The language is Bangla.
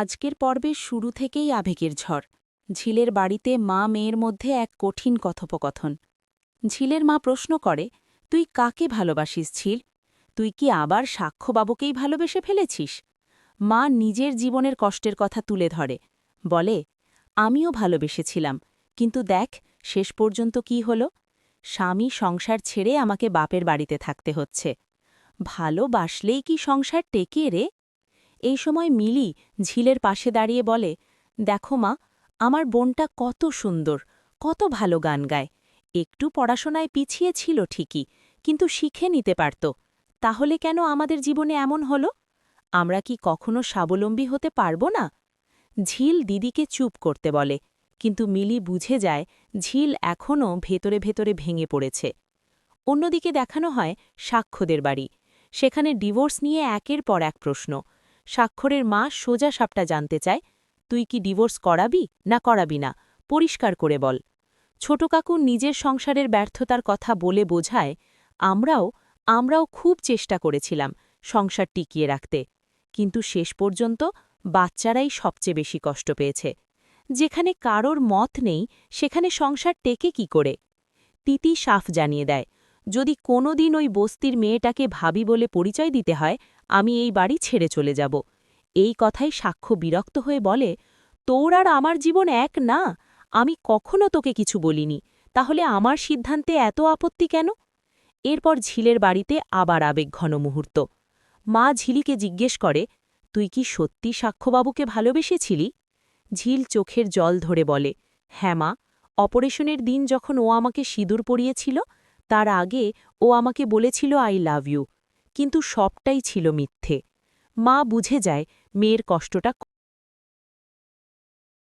আজকের পর্বের শুরু থেকেই আবেগের ঝড়। ঝিলের বাড়িতে মা মেয়ের মধ্যে এক কঠিন কথোপকথন। ঝিলের মা প্রশ্ন করে, তুই কাকে ভালোবাসিস ঝিল? তুই কি আবার সাক্ষ্যবাবুকেই ভালোবেসে ফেলেছিস? মা নিজের জীবনের কষ্টের কথা তুলে ধরে। বলে, আমিও ভালোবেসেছিলাম, কিন্তু দেখ, শেষ পর্যন্ত কি হল? স্বামী সংসার ছেড়ে আমাকে বাপের বাড়িতে থাকতে হচ্ছে। ভালোবাসলেই কি সংসার টেকে রে? এই সময় মিলি ঝিলের পাশে দাঁড়িয়ে বলে, দেখো মা, আমার বোনটা কত সুন্দর, কত ভালো গান গায়। একটু পড়াশোনায় পিছিয়ে ছিল ঠিকই, কিন্তু শিখে নিতে পারত। তাহলে কেন আমাদের জীবনে এমন হলো? আমরা কি কখনো স্বাবলম্বী হতে পারব না? ঝিল দিদিকে চুপ করতে বলে, কিন্তু মিলি বুঝে যায় ঝিল এখনও ভেতরে ভেতরে ভেঙে পড়েছে। অন্যদিকে দেখানো হয় সাক্ষ্যদের বাড়ি। সেখানে ডিভোর্স নিয়ে একের পর এক প্রশ্ন স্বাক্ষরের মা সোজা সাপটা জানতে চায়, তুই কি ডিভোর্স করাবি না করাবি না? পরিষ্কার করে বল। ছোট কাকু নিজের সংসারের ব্যর্থতার কথা বলে বোঝায়, আমরাও আমরাও খুব চেষ্টা করেছিলাম সংসার টিকিয়ে রাখতে। কিন্তু শেষ পর্যন্ত বাচ্চারাই সবচেয়ে বেশি কষ্ট পেয়েছে। যেখানে কারোর মত নেই, সেখানে সংসার টেকে কি করে? তিতি সাফ জানিয়ে দেয়, যদি কোনো দিন ওই বস্তির মেয়েটাকে ভাবি বলে পরিচয় দিতে হয় আমি এই বাড়ি ছেড়ে চলে যাব। এই কথাই সাক্ষ্য বিরক্ত হয়ে বলে, তোর আর আমার জীবন এক না। আমি কখনো তোকে কিছু বলিনি। তাহলে আমার সিদ্ধান্তে এত আপত্তি কেন? এরপর ঝিলের বাড়িতে আবার আবেগঘন মুহূর্ত। মা ঝিলিকে জিজ্ঞেস করে, তুই কি সত্যি সাক্ষ্যবাবুকে ভালোবেসেছিলি? ঝিল চোখের জল ধরে বলে হ্যাঁ মা, অপারেশনের দিন যখন ও আমাকে সিঁদুর পরিয়েছিল, তার আগে ও আমাকে বলেছিল, আই লাভ ইউ। কিন্তু সবটাই ছিল মিথ্যে। মা বুঝে যায় মেয়ের কষ্টটা